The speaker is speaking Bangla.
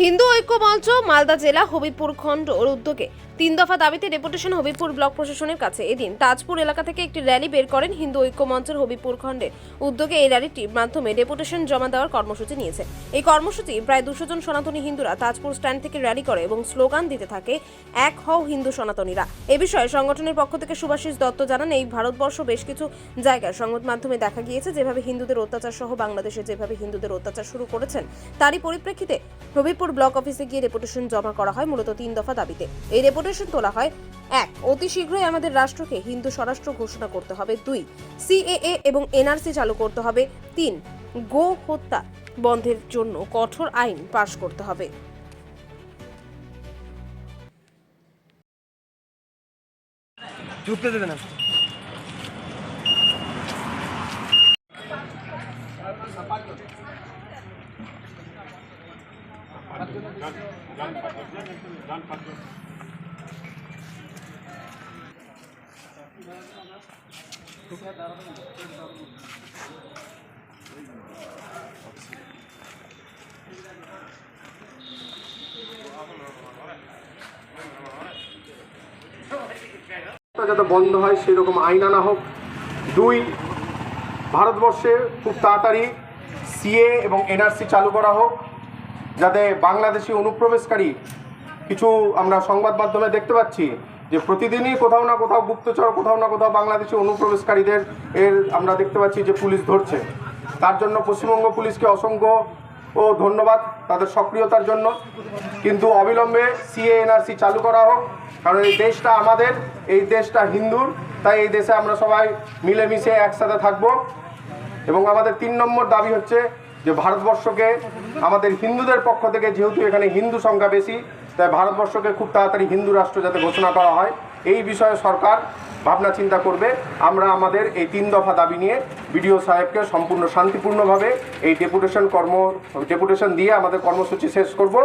হিন্দু ঐক্য মঞ্চ মালদা জেলা হবিপুর খণ্ড ওর উদ্যোগে তিন দফা দাবিতে ডেপুটেশন হবিবপুর ব্লক প্রশাসনের কাছে। এদিন তাজপুর এলাকা থেকে একটি র্যালি বের করেন হিন্দু ঐক্য মঞ্চের হবিপুর খণ্ডের। উদ্যোগে এই র্যালিটির মাধ্যমে ডেপুটেশন জমা দেওয়ার কর্মসূচি নিয়েছে। এই কর্মসূচি প্রায় দুশো জন সনাতনী হিন্দুরা তাজপুর স্ট্যান্ড থেকে র্যালি করে এবং স্লোগান দিতে থাকে, এক হও হিন্দু সনাতনীরা। এ বিষয়ে সংগঠনের পক্ষ থেকে সুভাষিস দত্ত জানান, এই ভারতবর্ষ বেশ কিছু জায়গায় সংবাদ মাধ্যমে দেখা গিয়েছে যেভাবে হিন্দুদের অত্যাচার সহ বাংলাদেশে যেভাবে হিন্দুদের অত্যাচার শুরু করেছেন, তারই পরিপ্রেক্ষিতে হবিপুর ব্লক অফিসে গিয়ে রেপুটেশন জমা করা হয়, মূলত তিন দফা দাবিতে। এই রেপুটেশন তোলা হয়, এক, অতি শীঘ্রই আমাদের রাষ্ট্রকে হিন্দু স্বরাষ্ট্র ঘোষণা করতে হবে, দুই, সিএএ এবং এনআরসি চালু করতে হবে, তিন, গো হত্যা বন্ধের জন্য কঠোর আইন পাশ করতে হবে। ঢুকতে দেবে না যাতে বন্ধ হয় সেই রকম আইন আনা হোক। দুই, ভারতবর্ষে খুব তাড়াতাড়ি সিএ এবং এনআরসি চালু করা হোক। যাতে বাংলাদেশি অনুপ্রবেশকারী কিছু আমরা সংবাদ মাধ্যমে দেখতে পাচ্ছি যে প্রতিদিনই কোথাও না কোথাও গুপ্তচর, কোথাও না কোথাও বাংলাদেশি অনুপ্রবেশকারীদের এর আমরা দেখতে পাচ্ছি যে পুলিশ ধরছে। তার জন্য পশ্চিমবঙ্গ পুলিশকে অসংখ্য ও ধন্যবাদ তাদের সক্রিয়তার জন্য। কিন্তু অবিলম্বে সিএ এনআরসি চালু করা হোক, কারণ এই দেশটা আমাদের, এই দেশটা হিন্দুর, তাই এই দেশে আমরা সবাই মিলেমিশে একসাথে থাকব। এবং আমাদের তিন নম্বর দাবি হচ্ছে যে ভারতবর্ষকে আমাদের হিন্দুদের পক্ষ থেকে, যেহেতু এখানে হিন্দু সংখ্যা বেশি, তাই ভারতবর্ষকে খুব তাড়াতাড়ি হিন্দু রাষ্ট্র যাতে ঘোষণা করা হয়, এই বিষয়ে সরকার ভাবনা চিন্তা করবে। আমরা আমাদের এই তিন দফা দাবি নিয়ে বিডিও সাহেবকে সম্পূর্ণ শান্তিপূর্ণভাবে এই ডেপুটেশন কর্ম, ডেপুটেশন দিয়ে আমাদের কর্মসূচি শেষ করব।